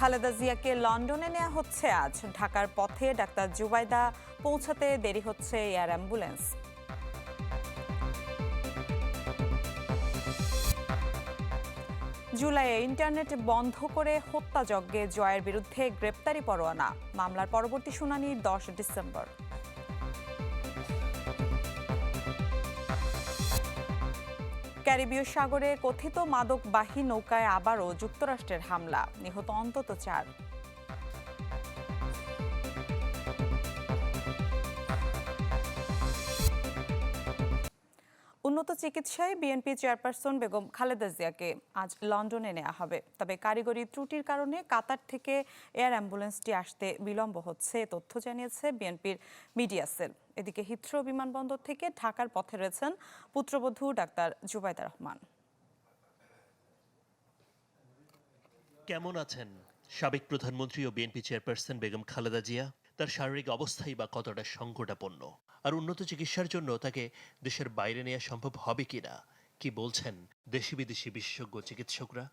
খালেদা জিয়াকে লন্ডনে নেওয়া হচ্ছে আজ। ঢাকার পথে ডাক্তার জুবাইদা পৌঁছাতে দেরি হচ্ছে এয়ার অ্যাম্বুলেন্স। জুলাইয়ে ইন্টারনেট বন্ধ করে হত্যাযজ্ঞে জয়ের বিরুদ্ধে গ্রেপ্তারি পরোয়ানা। মামলার পরবর্তী শুনানি দশ ডিসেম্বর। ক্যারিবীয় সাগরে কথিত মাদকবাহী নৌকায় আবারও যুক্তরাষ্ট্রের হামলা। নিহত অন্তত চার। উন্নত চিকিৎসায় বিএনপি চেয়ারপারসন বেগম খালেদা জিয়াকে আজ লন্ডনে নেওয়া হবে। তবে কারিগরি ত্রুটির কারণে কাতার থেকে এয়ার অ্যাম্বুলেন্সটি আসতে বিলম্ব হচ্ছে তথ্য জানিয়েছে বিএনপির মিডিয়া সেল। এদিকে হিথ্রো বিমানবন্দর থেকে ঢাকার পথে রয়েছেন পুত্রবধূ ডাক্তার জুবাইদা রহমান। কেমন আছেন? সাবেক প্রধানমন্ত্রী ও বিএনপি চেয়ারপারসন বেগম খালেদা জিয়া তার শারীরিক অবস্থাই বা কতটা সংকটাপন্ন। আর উন্নত চিকিৎসার জন্য তাকে দেশের বাইরে নেওয়া সম্ভব হবে কিনা কি বলছেন দেশি বিদেশি বিশেষজ্ঞ চিকিৎসকরা?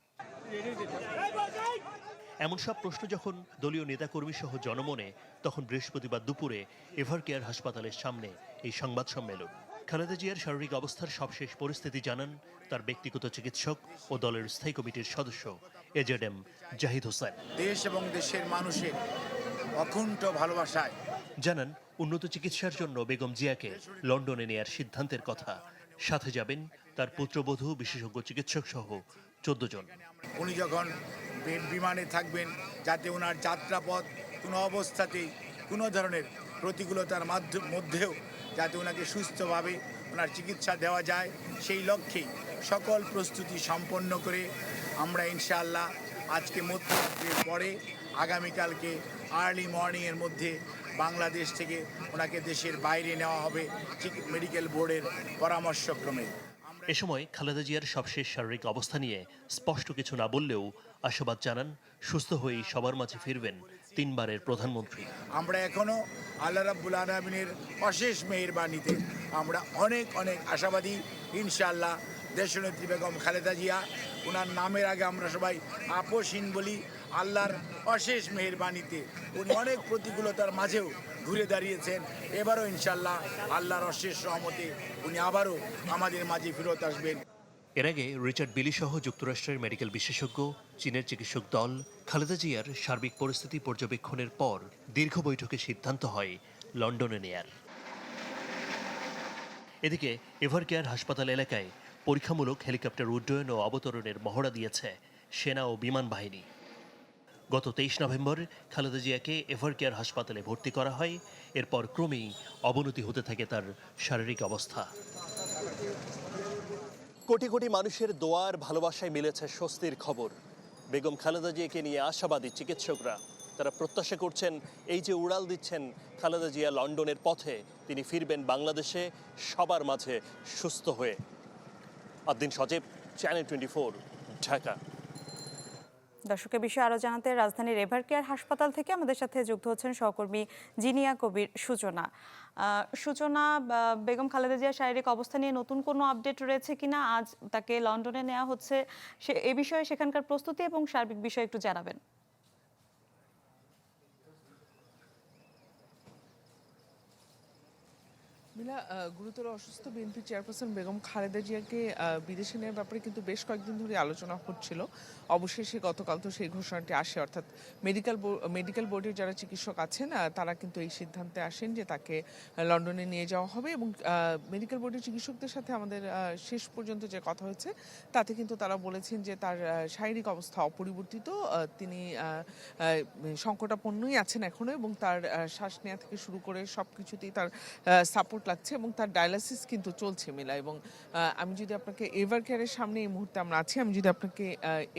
এমন সব প্রশ্ন যখন দলীয় নেতাকর্মী সহ জনমনে, তখন বৃহস্পতিবার দুপুরে এভারকেয়ার হাসপাতালের সামনে এই সংবাদ সম্মেলন। খালেদা জিয়ার শারীরিক অবস্থার সবশেষ পরিস্থিতি জানান তার ব্যক্তিগত চিকিৎসক ও দলের স্থায়ী কমিটির সদস্য এজেড এম জাহিদ হোসেন। দেশ এবং দেশের মানুষের অকুণ্ঠ ভালোবাসায়। জানান উন্নত চিকিৎসার জন্য বেগম জিয়াকে লন্ডনে নেয়ার সিদ্ধান্তের কথা। সাথে যাবেন তার পুত্রবধূ বিশেষজ্ঞ চিকিৎসক সহ চোদ্দ জন। উনি যখন বিমানে থাকবেন যাতে ওনার যাত্রাপথ কোনো অবস্থাতেই কোনো ধরনের প্রতিকূলতার মধ্যেও যাতে ওনাকে সুস্থভাবে ওনার চিকিৎসা দেওয়া যায় সেই লক্ষ্যে সকল প্রস্তুতি সম্পন্ন করে আমরা ইনশাআল্লাহ আজকে মধ্যরাত্রির পরে আগামীকালকে আর্লি মর্নিংয়ের মধ্যে বাংলাদেশ থেকে ওনাকে দেশের বাইরে নেওয়া হবে চিকি- মেডিকেল বোর্ডের পরামর্শক্রমে। এ সময় খালেদা জিয়ার সবশেষ শারীরিক অবস্থা নিয়ে স্পষ্ট কিছু না বললেও আশাবাদ জানান সুস্থ হয়েই সবার মাঝে ফিরবেন তিনবারের প্রধানমন্ত্রী। আমরা এখনও আল্লাহ রাব্বুল আলমিনের অশেষ মেহেরবানিতে আমরা অনেক অনেক আশাবাদী ইনশাআল্লাহ। দেশনেত্রী বেগম খালেদা জিয়া ওনার নামের আগে আমরা সবাই আপোষহীন বলি আল্লাহর অশেষ মেহেরবানিতে উনি অনেক প্রতিকূলতার মাঝেও ঘুরে দাঁড়িয়েছেন। এবারও ইনশাল্লাহ আল্লাহর অশেষ রহমতে উনি আবারও আমাদের মাঝে ফেরত আসবেন। এর আগে রিচার্ড বিলি সহ যুক্তরাষ্ট্রের মেডিকেল বিশেষজ্ঞ, চীনের চিকিৎসক দল, খালেদা জিয়ার সার্বিক পরিস্থিতি পর্যবেক্ষণের পর দীর্ঘ বৈঠকে সিদ্ধান্ত হয় লন্ডনে নেয়ার। এদিকে এভারকেয়ার হাসপাতাল এলাকায় পরীক্ষামূলক হেলিকপ্টার উড্ডয়ন ও অবতরণের মহড়া দিয়েছে সেনা ও বিমান বাহিনী। গত তেইশ নভেম্বর খালেদা জিয়াকে এভারকেয়ার হাসপাতালে ভর্তি করা হয়। এরপর ক্রমেই অবনতি হতে থাকে তার শারীরিক অবস্থা। কোটি কোটি মানুষের দোয়ার ভালোবাসায় মিলেছে স্বস্তির খবর। বেগম খালেদা জিয়াকে নিয়ে আশাবাদী চিকিৎসকরা। তারা প্রত্যাশা করছেন এই যে উড়াল দিচ্ছেন খালেদা জিয়া লন্ডনের পথে, তিনি ফিরবেন বাংলাদেশে, সবার মাঝে সুস্থ হয়ে। Adin Sajib channel twenty Dhaka. দর্শকের বিষয়ে আরও জানাতে রাজধানীর এভারকেয়ার হাসপাতাল থেকে আমাদের সাথে যুক্ত হচ্ছেন সহকর্মী জিনিয়া কবির সূচনা সূচনা বেগম খালেদা জিয়ার শারীরিক অবস্থা নিয়ে নতুন কোনো আপডেট রয়েছে কিনা? আজ তাকে লন্ডনে নেওয়া হচ্ছে। সে, এ বিষয়ে সেখানকার প্রস্তুতি এবং সার্বিক বিষয়ে একটু জানাবেন। মিলা গুরুতর অসুস্থ বিএনপি চেয়ারপারসন বেগম খালেদা জিয়াকে বিদেশে নেওয়ার ব্যাপারে কিন্তু বেশ কয়েকদিন ধরে আলোচনা হচ্ছিল। অবশেষে গতকাল তো সেই ঘোষণাটি আসে, অর্থাৎ মেডিকেল মেডিকেল বোর্ডের যারা চিকিৎসক আছেন তারা কিন্তু এই সিদ্ধান্তে আসেন যে তাকে লন্ডনে নিয়ে যাওয়া হবে এবং মেডিকেল বোর্ডের চিকিৎসকদের সাথে আমাদের শেষ পর্যন্ত যে কথা হয়েছে, তাতে কিন্তু তারা বলেছেন যে তার শারীরিক অবস্থা অপরিবর্তিত তিনি সংকটাপন্নই আছেন এখনও এবং তার শ্বাস নেওয়া থেকে শুরু করে সব কিছুতেই তার সাপোর্ট লাগছে এবং তার ডায়ালাসিস কিন্তু চলছে, মেলা। এবং আমি যদি আপনাকে এভার কেয়ারের সামনে এই মুহূর্তে আমরা আছি, আমি যদি আপনাকে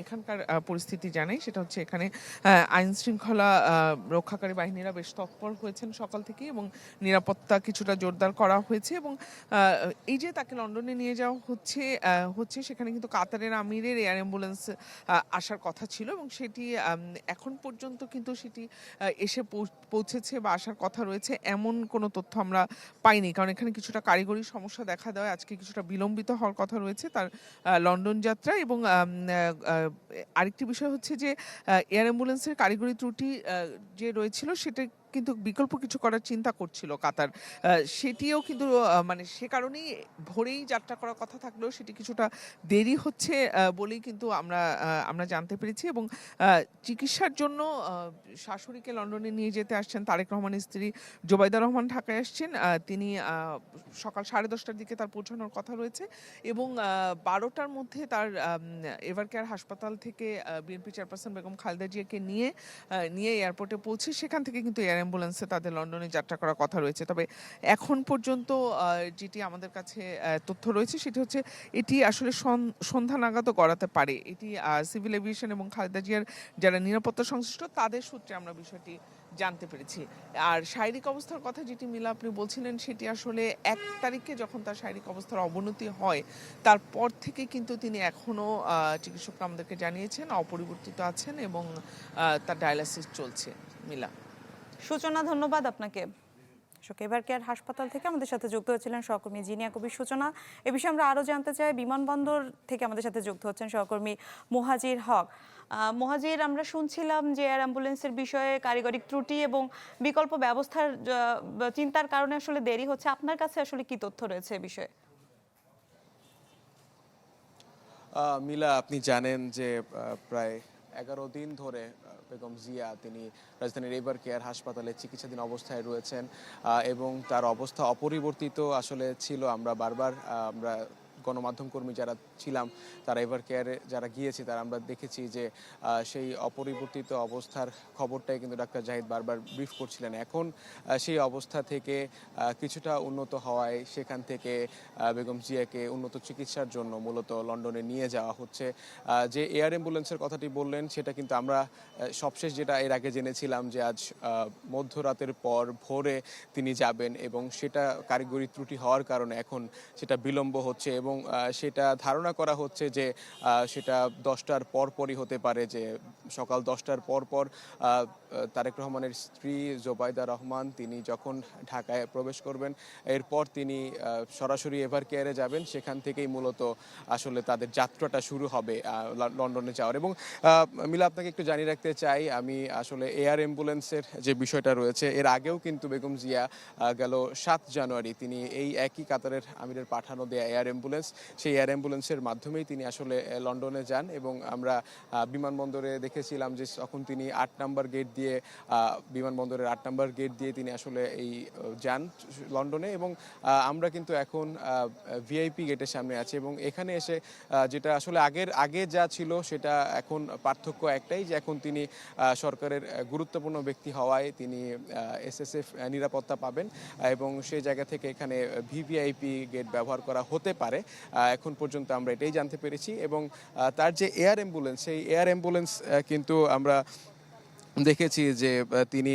এখানকার পরিস্থিতি জানাই, সেটা হচ্ছে এখানে আইন শৃঙ্খলা রক্ষাকারী বাহিনীরা বেশ তৎপর হয়েছেন সকাল থেকে এবং নিরাপত্তা কিছুটা জোরদার করা হয়েছে এবং এই যে তাকে লন্ডনে নিয়ে যাওয়া হচ্ছে হচ্ছে সেখানে কিন্তু কাতারের আমিরের এয়ার অ্যাম্বুলেন্স আসার কথা ছিল এবং সেটি এখন পর্যন্ত কিন্তু সেটি এসে পৌঁছেছে বা আসার কথা রয়েছে, এমন কোনো তথ্য আমরা পাইনি। কারণ এখানে কিছুটা কারিগরি সমস্যা দেখা দেয় আজকে কিছুটা বিলম্বিত হওয়ার কথা রয়েছে তার লন্ডন যাত্রা এবং আরেকটি বিষয় হচ্ছে যে এয়ার অ্যাম্বুলেন্সের কারিগরি ত্রুটি যে রয়েছিল সেটা কিন্তু বিকল্প কিছু করার চিন্তা করছিল কাতার। সেটিও কিন্তু মানে সে কারণেই ভোরেই যাত্রা করার কথা থাকলেও সেটি কিছুটা দেরি হচ্ছে বলেই কিন্তু আমরা আমরা জানতে পেরেছি এবং চিকিৎসার জন্য শাশুড়িকে লন্ডনে নিয়ে যেতে আসছেন তারেক রহমানের স্ত্রী জোবাইদা রহমান ঢাকায় আসছেন। তিনি সকাল সাড়ে দশটার দিকে তার পৌঁছানোর কথা রয়েছে এবং বারোটার মধ্যে তার এভার কেয়ার হাসপাতাল থেকে বিএনপি চেয়ারপারসন বেগম খালেদা জিয়াকে নিয়ে নিয়ে এয়ারপোর্টে পৌঁছে সেখান থেকে কিন্তু এয়ার অ্যাম্বুলেন্সে তাদের লন্ডনে যাত্রা করার কথা রয়েছে। তবে এখন পর্যন্ত যেটি আমাদের কাছে তথ্য রয়েছে সেটি হচ্ছে এটি আসলে সন- সন্ধ্যা নাগাদও করাতে পারে। এটি সিভিল এভিয়েশন এবং খালেদা জিয়ার যারা নিরাপত্তা সংশ্লিষ্ট, তাদের সূত্রে আমরা বিষয়টি জানতে পেরেছি। আর শারীরিক অবস্থার কথা যেটি মিলা আপনি বলছিলেন, সেটি আসলে এক তারিখে যখন তার শারীরিক অবস্থার অবনতি হয়, তারপর থেকে কিন্তু তিনি এখনও চিকিৎসকরা আমাদেরকে জানিয়েছেন, অপরিবর্তিত আছেন এবং তার ডায়ালাসিস চলছে। মিলা। সূচনা, ধন্যবাদ আপনাকে। দর্শক এবার কেয়ার হাসপাতাল থেকে আমাদের সাথে যুক্ত হয়েছিলেন সহকর্মী জিনিয়া কবির সূচনা। এ বিষয়ে আমরা আরও জানতে চাই, বিমানবন্দর থেকে আমাদের সাথে যুক্ত হচ্ছেন সহকর্মী মোহাজির হক। মোহাজির, আমরা শুনছিলাম যে এয়ার অ্যাম্বুলেন্সের বিষয়ে কারিগরি ত্রুটি এবং বিকল্প ব্যবস্থার চিন্তার কারণে আসলে দেরি হচ্ছে। আপনার কাছে আসলে কি তথ্য রয়েছে এ বিষয়ে? মিলা, আপনি জানেন যে প্রায় এগারো দিন ধরে বেগম জিয়া তিনি রাজধানীর এবার কেয়ার হাসপাতালে চিকিৎসাধীন অবস্থায় রয়েছেন এবং তার অবস্থা অপরিবর্তিত আসলে ছিল। আমরা বারবার আমরা গণমাধ্যম কর্মী যারা ছিলাম, তারা এভার কেয়ারে যারা গিয়েছি, তারা আমরা দেখেছি যে সেই অপরিবর্তিত অবস্থার খবরটাই কিন্তু ডাক্তার জাহিদ বারবার ব্রিফ করছিলেন। এখন সেই অবস্থা থেকে কিছুটা উন্নত হওয়ায় সেখান থেকে বেগম জিয়াকে উন্নত চিকিৎসার জন্য মূলত লন্ডনে নিয়ে যাওয়া হচ্ছে। যে এয়ার অ্যাম্বুলেন্সের কথাটি বললেন, সেটা কিন্তু আমরা সবশেষ যেটা এর আগে জেনেছিলাম যে, আজ মধ্যরাতের পর ভোরে তিনি যাবেন এবং সেটা কারিগরি ত্রুটি হওয়ার কারণে এখন সেটা বিলম্ব হচ্ছে এবং সেটা ধারণা করা হচ্ছে যে সেটা দশটার পরপরই হতে পারে যে সকাল দশটার পর পর তারেক রহমানের স্ত্রী জোবাইদা রহমান তিনি যখন ঢাকায় প্রবেশ করবেন, এরপর তিনি সরাসরি এভার কেয়ারে যাবেন। সেখান থেকেই মূলত আসলে তাদের যাত্রাটা শুরু হবে লন্ডনে যাওয়ার। এবং মিলা, আপনাকে একটু জানিয়ে রাখতে চাই, আমি আসলে এয়ার অ্যাম্বুলেন্সের যে বিষয়টা রয়েছে, এর আগেও কিন্তু বেগম জিয়া গেল সাত জানুয়ারি। তিনি এই একই কাতারের আমিরের পাঠানো দেয়া এয়ার অ্যাম্বুলেন্স, সেই এয়ার অ্যাম্বুলেন্সের মাধ্যমেই তিনি আসলে লন্ডনে যান এবং আমরা বিমানবন্দরে বিমানবন্দরে দেখেছিলাম যে তখন তিনি আট নাম্বার গেট দিয়ে বিমানবন্দরের আট নাম্বার গেট দিয়ে তিনি আসলে এই যান লন্ডনে এবং আমরা কিন্তু এখন ভিআইপি গেটের সামনে আছি এবং এখানে এসে যেটা আসলে আগের, আগে যা ছিল সেটা এখন পার্থক্য একটাই যে এখন তিনি সরকারের গুরুত্বপূর্ণ ব্যক্তি হওয়ায় তিনি এসএসএফ নিরাপত্তা পাবেন এবং সেই জায়গা থেকে এখানে ভিভিআইপি গেট ব্যবহার করা হতে পারে। এখন পর্যন্ত আমরা এটাই জানতে পেরেছি এবং তার যে এয়ার অ্যাম্বুলেন্স সেই এয়ার অ্যাম্বুলেন্স কিন্তু আমরা দেখেছি যে তিনি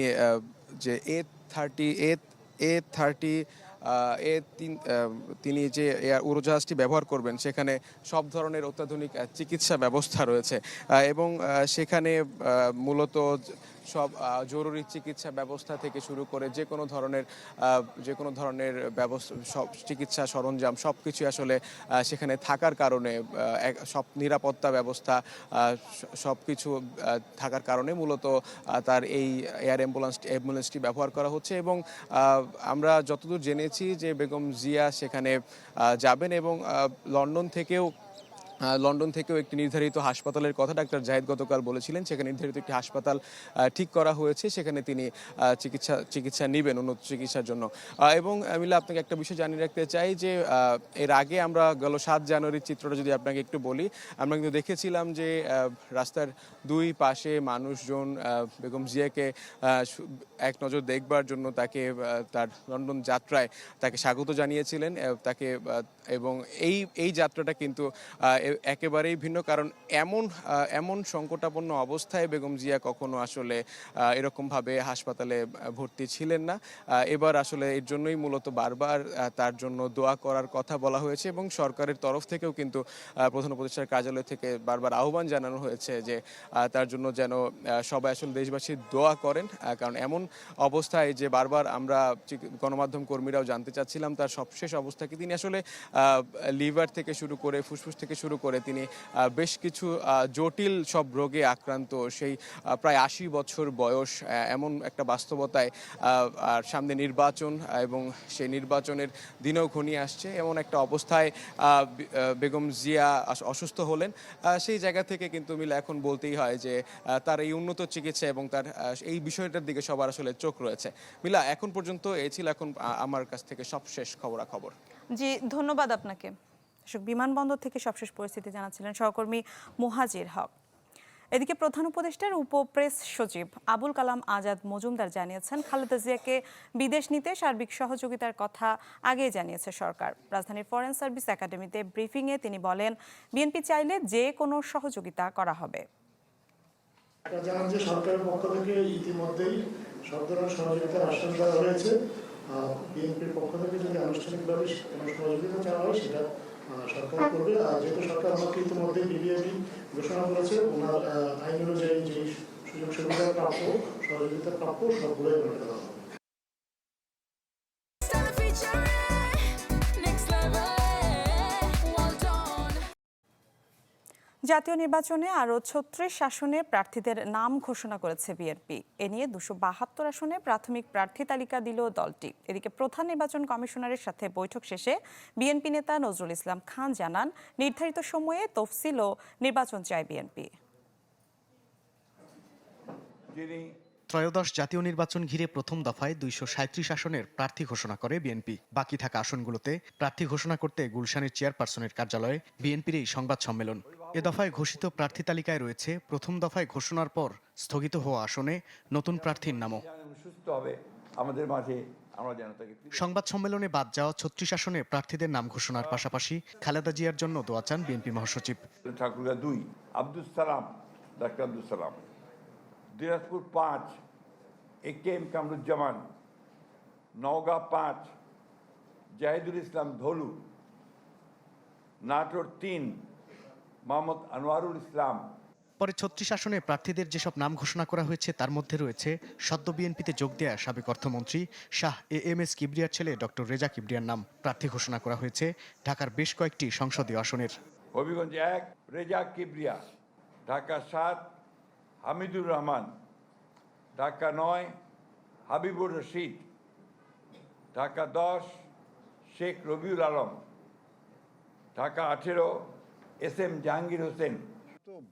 যে A thirty A A thirty এ তিন তিনি যে উড়োজাহাজটি ব্যবহার করবেন, সেখানে সব ধরনের অত্যাধুনিক চিকিৎসা ব্যবস্থা রয়েছে। এবং সেখানে মূলত সব জরুরি চিকিৎসা ব্যবস্থা থেকে শুরু করে যে কোনো ধরনের যে কোনো ধরনের ব্যবস্থা, সব চিকিৎসা সরঞ্জাম সব কিছু আসলে সেখানে থাকার কারণে সব নিরাপত্তা ব্যবস্থা সব কিছু থাকার কারণে মূলত তার এই এয়ার অ্যাম্বুলেন্স, অ্যাম্বুলেন্সটি ব্যবহার করা হচ্ছে এবং আমরা যতদূর জেনেছি যে বেগম জিয়া সেখানে যাবেন এবং লন্ডন থেকেও লন্ডন থেকেও একটি নির্ধারিত হাসপাতালের কথা ডাক্তার জাহিদ গতকাল বলেছিলেন। সেখানে নির্ধারিত একটি হাসপাতাল ঠিক করা হয়েছে। সেখানে তিনি চিকিৎসা চিকিৎসা নেবেন উন্নত চিকিৎসার জন্য। এবং মিলা, আপনাকে একটা বিষয় জানিয়ে রাখতে চাই যে এর আগে আমরা গেল সাত জানুয়ারির চিত্রটা যদি আপনাকে একটু বলি, আমরা কিন্তু দেখেছিলাম যে রাস্তার দুই পাশে মানুষজন বেগম জিয়াকে এক নজর দেখবার জন্য তাকে তার লন্ডন যাত্রায় তাকে স্বাগত জানিয়েছিলেন। তাকে এবং এই এই যাত্রাটা কিন্তু একেবারেই ভিন্ন কারণ এমন এমন সংকটাপন্ন অবস্থায় বেগম জিয়া কখনো আসলে এরকমভাবে হাসপাতালে ভর্তি ছিলেন না। এবার আসলে এর জন্যই মূলত বারবার তার জন্য দোয়া করার কথা বলা হয়েছে এবং সরকারের তরফ থেকেও কিন্তু প্রধান উপদেষ্টার কার্যালয় থেকে বারবার আহ্বান জানানো হয়েছে যে তার জন্য যেন সবাই আসলে দেশবাসী দোয়া করেন। কারণ এমন অবস্থায় যে বারবার আমরা গণমাধ্যম কর্মীরাও জানতে চাচ্ছিলাম, তার সবশেষ অবস্থা কি? তিনি আসলে লিভার থেকে শুরু করে ফুসফুস থেকে শুরু করে তিনি বেশ কিছু জটিল সব রোগে আক্রান্ত। সেই প্রায় আশি বছর বয়স এমন একটা বাস্তবতায় সামনে নির্বাচন এবং সেই নির্বাচনের দিনেও ঘনিয়ে আসছে। এমন একটা অবস্থায় বেগম জিয়া অসুস্থ হলেন। সেই জায়গা থেকে কিন্তু মিলা এখন বলতেই হয় যে তার এই উন্নত চিকিৎসা এবং তার এই বিষয়টার দিকে সবার আসলে চোখ রয়েছে। মিলা, এখন পর্যন্ত এই ছিল এখন আমার কাছ থেকে সবশেষ খবরাখবর। জি, ধন্যবাদ। আপনাকে। দর্শক, বিমানবন্দর থেকে সবশেষ পরিস্থিতি জানাচ্ছিলেন সহকর্মী মুহাজির হক। এদিকে প্রধান উপদেষ্টার উপপ্রেস সচিব আবুল কালাম আজাদ মজুমদার জানিয়েছেন, খালেদা জিয়াকে বিদেশ নিতে সার্বিক সহযোগিতার কথা আগেই জানিয়েছে সরকার। রাজধানীর ফরেন সার্ভিস একাডেমিতে ব্রিফিংয়ে তিনি বলেন, বিএনপি চাইলে যে কোনো সহযোগিতা করা হবে। জানান যে সরকারের পক্ষ থেকে ইতিমধ্যেই সব ধরনের সহযোগিতার আশ্বাস দেওয়া হয়েছে। বিএনপির পক্ষ থেকে যদি আনুষ্ঠানিকভাবে কোনো সহযোগিতা চাওয়া হয়, সেটা সরকার করবে। আর যেহেতু সরকার আমাকে ইতিমধ্যে বিবিআইবি ঘোষণা করেছে, ওনার আইন অনুযায়ী যে সুযোগ সুবিধা প্রাপ্য সহযোগিতা প্রাপ্য, সবগুলোই করে দেওয়া জাতীয় নির্বাচনে আরও ছত্রিশ আসনে প্রার্থীদের নাম ঘোষণা করেছে বিএনপি। এ নিয়ে দুশো বাহাত্তর আসনে প্রাথমিক প্রার্থী তালিকা দিল দলটি। এদিকে প্রধান নির্বাচন কমিশনারের সাথে বৈঠক শেষে বিএনপি নেতা নজরুল ইসলাম খান জানান, নির্ধারিত সময়ে তফসিল ও নির্বাচন চায় বিএনপি। ত্রয়োদশ জাতীয় নির্বাচন ঘিরে প্রথম দফায় দুইশো সাঁত্রিশ আসনের প্রার্থী ঘোষণা করে বিএনপি। বাকি থাকা আসনগুলোতে প্রার্থী ঘোষণা করতে গুলশানের চেয়ারপারসনের কার্যালয়ে বিএনপির এই সংবাদ সম্মেলন। এ দফায় ঘোষিত প্রার্থী তালিকায় রয়েছে প্রথম দফায় ঘোষণার পর স্থগিত হওয়া আসনে নতুন প্রার্থীর নামও। আমাদের মাঝে সংবাদ সম্মেলনে বাদ যাওয়া ছত্রিশ আসনে প্রার্থীদের নাম ঘোষণার পাশাপাশি খালেদা জিয়ার জন্য দোয়া চান বিএনপি মহাসচিব। ঠাকুরগা দুই আব্দুল সালাম, ডাক্তার আব্দুল সালাম। দিনাজপুর পাঁচ A K M Kamruzzaman Naogaon পাঁচ জাহিদুল ইসলাম ধলু নাটোর তিন মোহাম্মদ আনোয়ারুল ইসলাম পরে ছত্রিশ আসনে প্রার্থীদের যেসব নাম ঘোষণা করা হয়েছে তার মধ্যে রয়েছে সদ্য বিএনপিতে যোগ দেয়া সাবেক অর্থমন্ত্রী শাহ এ এম এস কিবরিয়ার ছেলে ডক্টর রেজা কিবরিয়ার নাম প্রার্থী ঘোষণা করা হয়েছে ঢাকার বেশ কয়েকটি সংসদীয় আসনের। হবিগঞ্জ এক রেজা কিবরিয়া ঢাকা সাত হামিদুর রহমান ঢাকা নয় হাবিবুর রশিদ ঢাকা দশ শেখ রবিউল আলম ঢাকা আঠেরো এস এম জাহাঙ্গীর হোসেন।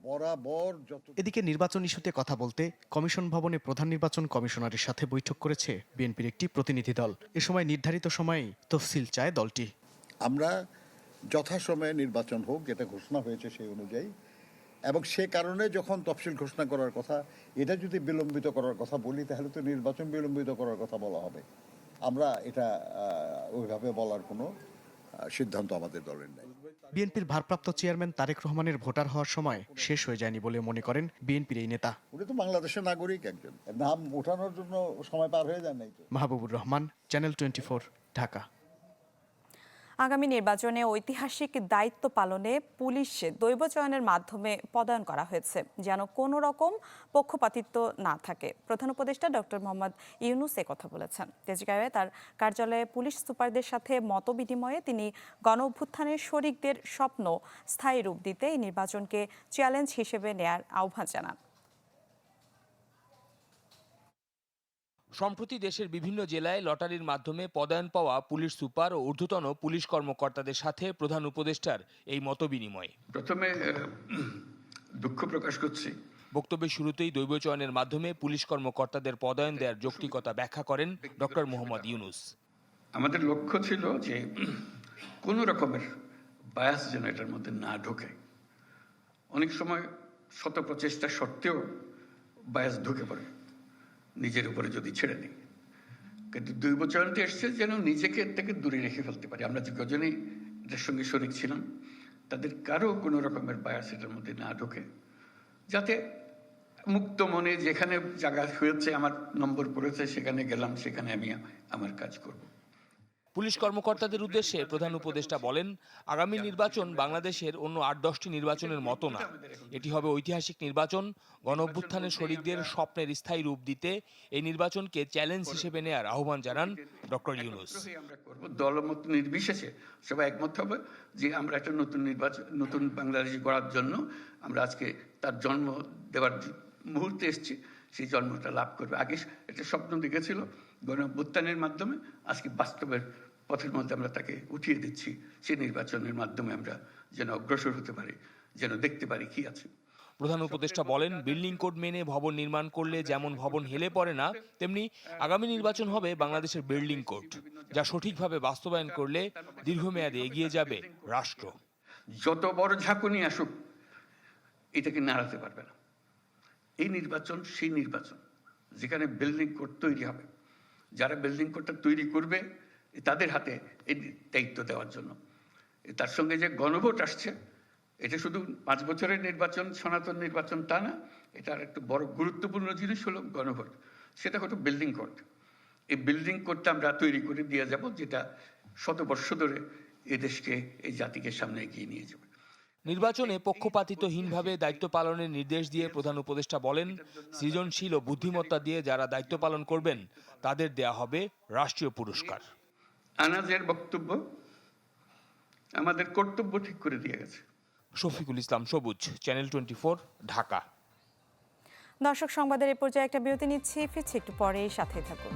বরাবর যত এদিকে নির্বাচন ইস্যুতে কথা বলতে কমিশন ভবনে প্রধান নির্বাচন কমিশনারের সাথে বৈঠক করেছে বিএনপির একটি প্রতিনিধি দল। এ সময় নির্ধারিত সময়েই তফসিল চায় দলটি। আমরা যথাসময়ে নির্বাচন হোক যেটা ঘোষণা হয়েছে সেই অনুযায়ী এবং সে কারণে যখন তফসিল ঘোষণা করার কথা এটা যদি বিলম্বিত করার কথা বলি তাহলে তো নির্বাচন বিলম্বিত করার কথা বলা হবে। আমরা এটা ওইভাবে বলার কোনো সিদ্ধান্ত আমাদের দলের নেই। বিএনপির ভারপ্রাপ্ত চেয়ারম্যান তারেক রহমানের ভোটার হওয়ার সময় শেষ হয়ে যায়নি বলে মনে করেন বিএনপির এই নেতা। উনি তো বাংলাদেশের নাগরিক একজন। নাম ওঠানোর জন্য সময় পার হয়ে যায় নাই তো। Mahbubur Rahman channel twenty Dhaka. আগামী নির্বাচনে ঐতিহাসিক দায়িত্ব পালনে পুলিশ দৈব চয়নের মাধ্যমে পদায়ন করা হয়েছে, যেন কোনো রকম পক্ষপাতিত্ব না থাকে। প্রধান উপদেষ্টা ডক্টর মোহাম্মদ ইউনুস কথা বলেছেন। তেজগাঁওয়ে তার কার্যালয়ে পুলিশ সুপারদের সাথে মত বিনিময়ে তিনি গণ অভ্যুত্থানের শরিকদের স্বপ্ন স্থায়ী রূপ দিতে এই নির্বাচনকে চ্যালেঞ্জ হিসেবে নেয়ার আহ্বান জানান। সম্প্রতি দেশের বিভিন্ন জেলায় লটারির মাধ্যমে পদায়ন পাওয়া পুলিশ সুপার ও ঊর্ধ্বতন পুলিশ কর্মকর্তাদের সাথে প্রধান উপদেষ্টার এই মতবিনিময়। প্রথমে দুঃখ প্রকাশ করছি। বক্তব্যের শুরুতেই দৈব চয়নের মাধ্যমে পুলিশ কর্মকর্তাদের পদায়ন দেওয়ার যৌক্তিকতা ব্যাখ্যা করেন ডক্টর মোহাম্মদ ইউনুস। আমাদের লক্ষ্য ছিল যে কোনো রকমের বায়াস যেন এটার মধ্যে না ঢোকে। অনেক সময় শত প্রচেষ্টা সত্ত্বেও বায়াস ঢুকে পড়ে। নিজের উপরে যদি ছেড়ে নিই কিন্তু দুই বছরটি এসছে যেন নিজেকে থেকে দূরে রেখে ফেলতে পারি। আমরা যে কজনই এটার সঙ্গে শরিক ছিলাম, তাদের কারও কোনো রকমের বায়াস এটার মধ্যে না ঢোকে। যাতে মুক্ত মনে যেখানে জায়গা হয়েছে, আমার নম্বর পড়েছে, সেখানে গেলাম, সেখানে আমি আমার কাজ করব। পুলিশ কর্মকর্তাদের উদ্দেশ্যে প্রধান উপদেষ্টা বলেন আগামী নির্বাচন বাংলাদেশের অন্য আট দশটি নির্বাচনের মতো না। এটি হবে ঐতিহাসিক নির্বাচন গণ অভ্যুত্থানের শরিকদের স্বপ্নের স্থায়ী রূপ দিতে এই নির্বাচনকে চ্যালেঞ্জ হিসেবে নেয়ার আহ্বান জানান ডক্টর ইউনুস। দলমত নির্বিশেষে সবাই একমত হবে যে আমরা একটা নতুন নির্বাচন নতুন বাংলাদেশ গড়ার জন্য আমরা আজকে তার জন্ম দেওয়ার মুহূর্তে এসেছি সেই জন্মটা লাভ করবে। আগে একটা স্বপ্ন দেখেছিল গণ অভ্যুত্থানের মাধ্যমে আজকে বাস্তবের পথের মধ্যে আমরা তাকে উঠিয়ে দিচ্ছি। সেই নির্বাচনের মাধ্যমে আমরা যেন অগ্রসর হতে পারি যেন দেখতে পারি কি আছে। প্রধান উপদেষ্টা বলেন বিল্ডিং কোড মেনে ভবন নির্মাণ করলে যেমন ভবন হেলে পড়ে না তেমনি আগামী নির্বাচন হবে বাংলাদেশের বিল্ডিং কোড যা সঠিকভাবে বাস্তবায়ন করলে দীর্ঘমেয়াদে এগিয়ে যাবে রাষ্ট্র। যত বড় ঝাঁকুনি আসুক এটাকে নাড়াতে পারবে না। এই নির্বাচন সেই নির্বাচন যেখানে বিল্ডিং কোড তৈরি হবে। যারা বিল্ডিং কোডটা তৈরি করবে, তাদের হাতে এই দায়িত্ব দেওয়ার জন্য। তার সঙ্গে যে গণভোট আসছে, এটা শুধু পাঁচ বছরের নির্বাচন, সনাতন নির্বাচন তা না এটার একটু বড় গুরুত্বপূর্ণ জিনিস হলো গণভোট। সেটা হলো বিল্ডিং কোড এই বিল্ডিং কোডটা আমরা তৈরি করে দিয়ে যাব, যেটা শত বর্ষ ধরে এদেশকে, এই জাতিকে সামনে এগিয়ে নিয়ে যাবে। নির্বাচনে পক্ষপাতিত্বহীনভাবে দায়িত্ব পালনের নির্দেশ দিয়ে প্রধান উপদেষ্টা বলেন সৃজনশীল ও বুদ্ধিমত্তা দিয়ে যারা দায়িত্ব পালন করবেন তাদের দেয়া হবে রাষ্ট্রীয় পুরস্কার। আনাজের বক্তব্য আমাদের কর্তব্য ঠিক করে দিয়ে গেছে। শফিকুল ইসলাম সবুজ চ্যানেল টোয়েন্টি ঢাকা। দর্শক সংবাদের এই পর্যায়ে একটা বিরতি নিচ্ছি ফিরছি একটু পরেই সাথে থাকুন।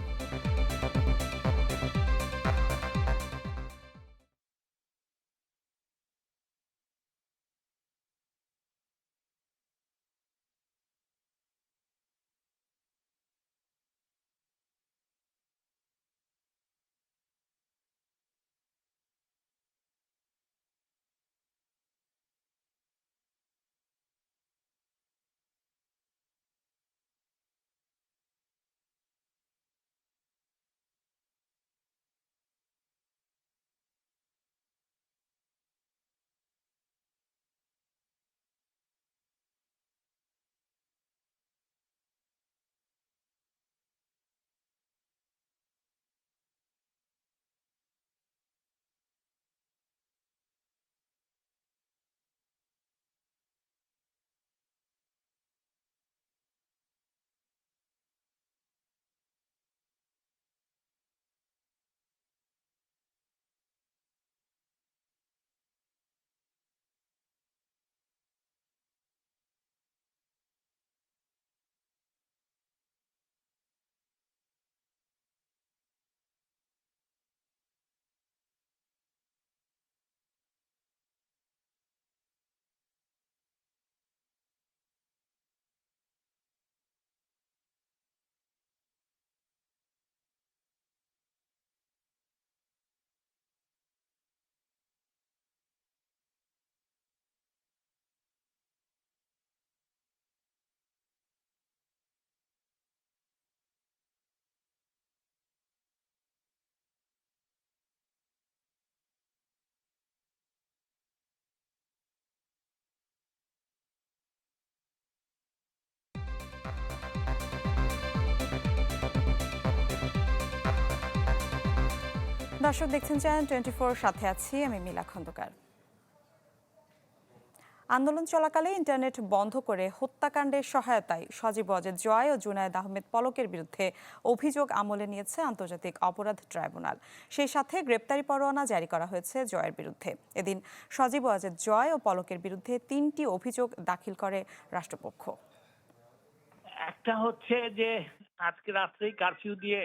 দর্শক দেখছেন চ্যানেল টোয়েন্টি সাথে আছি আমি মিলা খন্দকার। আন্দোলন চলাকালে ইন্টারনেট বন্ধ করে হত্যাকাণ্ডের সহায়তায় সজীব অজেদ জয় ও জুনায়েদ আহমেদ পলকের বিরুদ্ধে অভিযোগ আমলে নিয়েছে আন্তর্জাতিক অপরাধ ট্রাইব্যুনাল। সেই সাথে গ্রেপ্তারি পরোয়ানা জারি করা হয়েছে জয়ের বিরুদ্ধে। এদিন সজীব অজেদ জয় ও পলকের বিরুদ্ধে তিনটি অভিযোগ দাখিল করে রাষ্ট্রপক্ষ। একটা হচ্ছে যে, আজকে রাত্রেই কারফিউ দিয়ে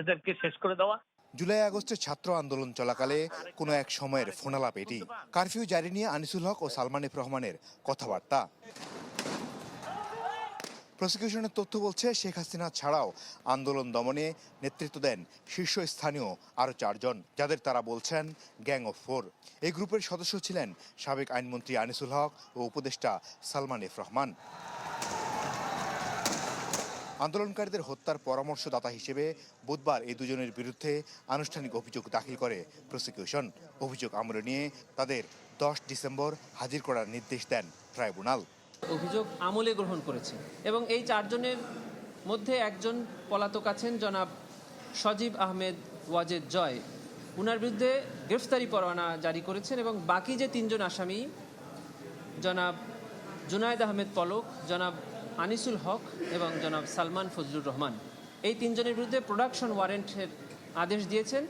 এদেরকে শেষ করে দেওয়া। জুলাই আগস্টের ছাত্র আন্দোলন চলাকালে কোনো এক সময়ের ফোনালাপ এটি। কারফিউ জারি নিয়ে আনিসুল হক ও সালমানিফ রহমানের কথাবার্তা। প্রসিকিউশনের তথ্য বলছে, শেখ হাসিনা ছাড়াও আন্দোলন দমনে নেতৃত্ব দেন শীর্ষস্থানীয় আরও চারজন, যাদের তারা বলছেন গ্যাং অফ ফোর। এই গ্রুপের সদস্য ছিলেন সাবেক আইনমন্ত্রী আনিসুল হক ও উপদেষ্টা সালমান এফ রহমান। আন্দোলনকারীদের হত্যার পরামর্শদাতা হিসেবে বুধবার এই দুজনের বিরুদ্ধে আনুষ্ঠানিক অভিযোগ দাখিল করে প্রসিকিউশন। অভিযোগ আমলে নিয়ে তাদের দশ ডিসেম্বর হাজির করার নির্দেশ দেন ট্রাইব্যুনাল। অভিযোগ আমলে গ্রহণ করেছে এবং এই চারজনের মধ্যে একজন পলাতক আছেন, জনাব সজীব আহমেদ ওয়াজেদ জয়। উনার বিরুদ্ধে গ্রেফতারি পরোয়ানা জারি করেছেন এবং বাকি যে তিনজন আসামি, জনাব জুনায়েদ আহমেদ পলক, জনাব আনিসুল হক এবং জনাব সালমান ফজলুর রহমান। এই তিনজনের বিরুদ্ধে প্রোডাকশন ওয়ারেন্টের আদেশ দিয়েছেন।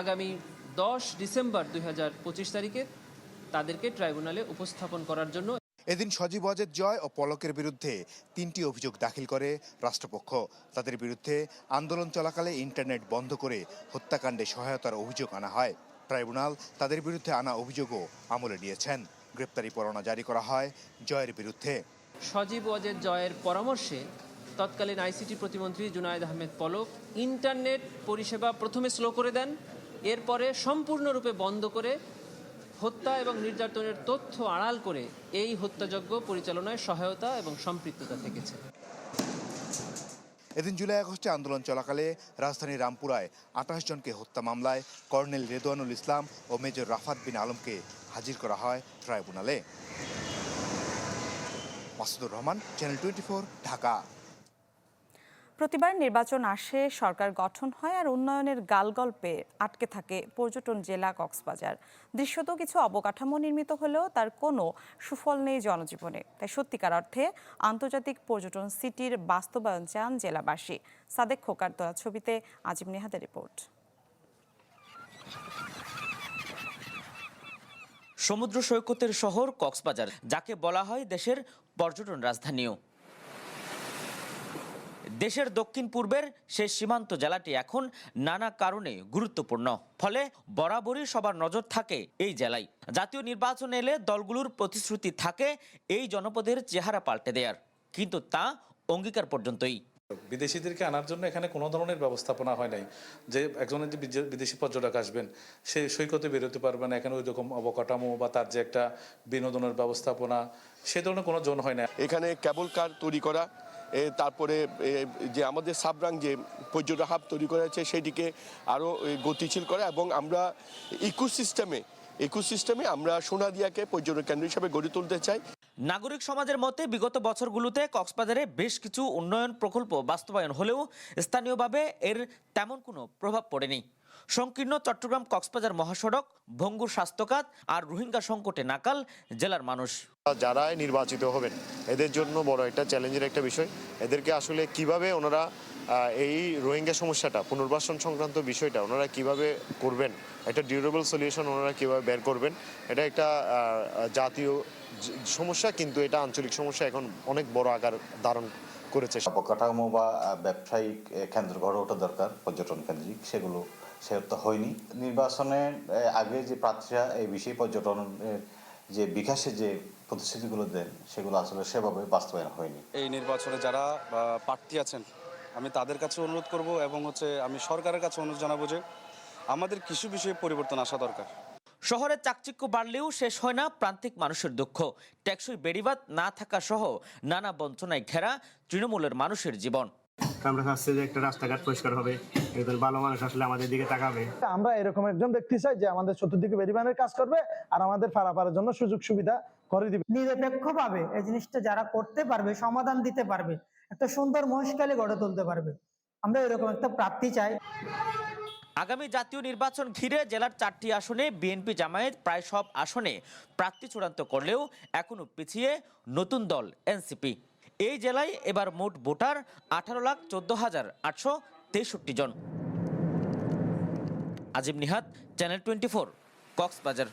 আগামী দশ ডিসেম্বর দু হাজার পঁচিশ তারিখে তাদেরকে ট্রাইব্যুনালে উপস্থাপন করার জন্য এদিন সজীব অজেদ জয় ও পলকের বিরুদ্ধে তিনটি অভিযোগ দাখিল করে রাষ্ট্রপক্ষ। তাদের বিরুদ্ধে আন্দোলন চলাকালে ইন্টারনেট বন্ধ করে হত্যাকাণ্ডে সহায়তার অভিযোগ আনা হয়। ট্রাইব্যুনাল তাদের বিরুদ্ধে আনা অভিযোগও আমলে নিয়েছেন। গ্রেপ্তারি পরোয়ানা জারি করা হয় জয়ের বিরুদ্ধে। সজীব ওয়াজেদ জয়ের পরামর্শে তৎকালীন আইসিটি প্রতিমন্ত্রী জুনায়েদ আহমেদ পলক ইন্টারনেট পরিষেবা প্রথমে স্লো করে দেন, এরপরে সম্পূর্ণরূপে বন্ধ করে হত্যা এবং নির্যাতনের তথ্য আড়াল করে এই হত্যাযজ্ঞ পরিচালনায় সহায়তা এবং সম্পৃক্ততা থেকেছে। এদিন জুলাই আগস্টে আন্দোলন চলাকালে রাজধানীর রামপুরায় আঠাশ জনকে হত্যা মামলায় কর্নেল রেদওয়ানুল ইসলাম ও মেজর রাফাত বিন আলমকে হাজির করা হয় ট্রাইব্যুনালে। Masudur Rahman channel twenty Dhaka. প্রতিবার নির্বাচন আসে সরকার গঠন হয় আর উন্নয়নের গালগল্পে আটকে থাকে পর্যটন জেলা কক্সবাজার। দৃশ্যত কিছু অবকাঠামো নির্মিত হলেও তার কোনো সুফল নেই জনজীবনে। তাই সত্যিকার অর্থে আন্তর্জাতিক পর্যটন সিটির বাস্তবায়ন চান জেলাবাসী। সাদেক খোকার তোলা ছবিতে আজিম নেহাদের রিপোর্ট। সমুদ্র সৈকতের শহর কক্সবাজার যাকে বলা হয় দেশের পর্যটন রাজধানীও। দেশের দক্ষিণ পূর্বের শেষ সীমান্ত জেলাটি এখন নানা কারণে গুরুত্বপূর্ণ, ফলে বরাবরই সবার নজর থাকে এই জেলায়। জাতীয় নির্বাচন এলে দলগুলোর প্রতিশ্রুতি থাকে এই জনপদের চেহারা পাল্টে দেয়ার, কিন্তু তা অঙ্গীকার পর্যন্তই। বিদেশিদেরকে আনার জন্য এখানে কোনো ধরনের ব্যবস্থাপনা হয় নাই। যে একজন যে বিদেশি পর্যটক আসবেন, সে সৈকতে বেরোতে পারবে না, এখানে ওই রকম অবকাঠামো বা তার যে একটা বিনোদনের ব্যবস্থাপনা, সে ধরনের কোনো জন হয় না। এখানে কেবল কার তৈরি করা তারপরে যে আমাদের সাবরাং যে পর্যটক হাব তৈরি করা হয়েছে, সেটিকে আরও গতিশীল করা এবং আমরা ইকোসিস্টেমে ইকোসিস্টেমে আমরা সোনাদিয়াকে পর্যটন কেন্দ্র হিসেবে গড়ে তুলতে চাই। নাগরিক সমাজের মতে বিগত বছরগুলোতে কক্সবাজারে বেশ কিছু উন্নয়ন প্রকল্প বাস্তবায়ন হলেও স্থানীয়ভাবে এর তেমন কোনো প্রভাব পড়েনি। সংকীর্ণ চট্টগ্রাম কক্সবাজার মহাসড়ক, ভঙ্গুর স্বাস্থ্যখাত আর রোহিঙ্গা সংকটে নাকাল জেলার মানুষ। যারাই নির্বাচিত হবেন, এদের জন্য বড় একটা চ্যালেঞ্জের একটা বিষয়। এদেরকে আসলে কীভাবে ওনারা এই রোহিঙ্গা সমস্যাটা পুনর্বাসন সংক্রান্ত বিষয়টা ওনারা কীভাবে করবেন? একটা ডিউরেবল সলিউশন ওনারা কীভাবে বের করবেন? এটা একটা জাতীয় সমস্যা কিন্তু এটা আঞ্চলিক সমস্যা এখন অনেক বড় আকার ধারণ করেছে। অবকাঠামো বা ব্যবসায়িক কেন্দ্র গড়ে ওঠা দরকার পর্যটন কেন্দ্রিক সেগুলো সে তো হয়নি। নির্বাচনের আগে যে প্রার্থীরা এই বিষয়ে পর্যটনের যে বিকাশে যে প্রতিশ্রুতিগুলো দেন সেগুলো আসলে সেভাবে বাস্তবায়ন হয়নি। এই নির্বাচনে যারা প্রার্থী আছেন আমি তাদের কাছে অনুরোধ করব এবং হচ্ছে আমি সরকারের কাছে অনুরোধ জানাব যে আমাদের কিছু বিষয়ে পরিবর্তন আসা দরকার। শহরে চাকচিক্য বাড়লেও শেষ হয় না প্রান্তিক মানুষের দুঃখ। ট্যাক্সই বেড়িবাদ না থাকা সহ নানা বঞ্চনায় ঘেরা তৃণমূলের মানুষের জীবন। আমরা চাচ্ছি যে একটা রাস্তাঘাট পরিষ্কার হবে একজন ভালো মানুষ আসলে আমাদের দিকে তাকাবে। আমরা এরকম একজন ব্যক্তি চাই যে আমাদের চতুর্দিকে বেরিবানের কাজ করবে আর আমাদের পারাপারের জন্য সুযোগ সুবিধা করে দিবে। নিরপেক্ষভাবে এই জিনিসটা যারা করতে পারবে সমাধান দিতে পারবে একটা সুন্দর মহেশকালী গড়ে তুলতে পারবে। আমরা এরকম একটা প্রাপ্তি চাই। আগামী জাতীয় নির্বাচন ঘিরে জেলার চারটি আসনে বিএনপি জামায়াত প্রায় সব আসনে প্রার্থী চূড়ান্ত করলেও এখনও পিছিয়ে নতুন দল এনসিপি। এই জেলায় এবার মোট ভোটার আঠারো লাখ চোদ্দ হাজার আটশো তেষট্টি জন। Azim Nihat, channel twenty four, Cox's Bazar.